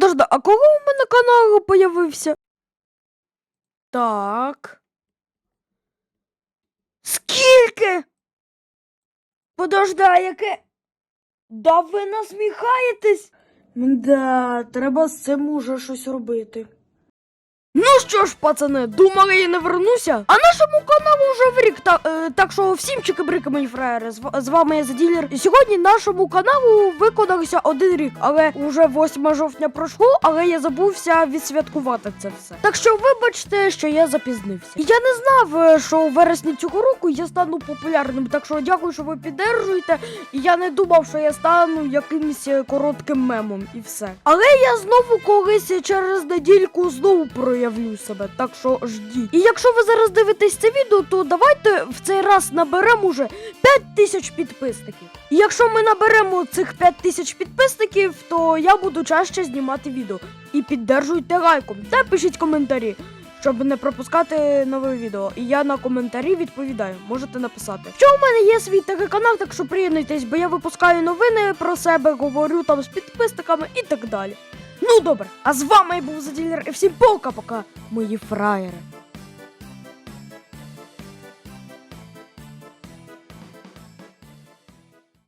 подожди, а коли у мене канал появився? Так. Скільки? Подожди, а яке? Да ви насміхаєтесь? Да, треба з цим уже щось робити. Ну що ж, пацани, думали, я не вернуся. А нашому каналу вже в рік. Та, е, так що всім чики-брики, мої фраєри. З, з вами я Заділер. І сьогодні нашому каналу виконався один рік, але вже 8 жовтня пройшло, але я забувся відсвяткувати це все. Так що вибачте, що я запізнився. І я не знав, е, що у вересні цього року я стану популярним. Так що дякую, що ви піддержуєте. І я не думав, що я стану якимось е, коротким мемом і все. Але я знову колись через недільку знову проявлю себе, так що ждіть. І якщо ви зараз дивитесь це відео, то давайте в цей раз наберемо уже 5 тисяч підписників. І якщо ми наберемо цих 5 тисяч підписників, то я буду чаще знімати відео. І піддержуйте лайком та пишіть коментарі. Щоб не пропускати нове відео, і я на коментарі відповідаю. Можете написати. Що у мене є свій такий канал, так що приєднуйтесь, бо я випускаю новини про себе, говорю там з підписниками і так далі. Ну добре, а з вами я був Заділер, і всім пока-пока, мої фраєри.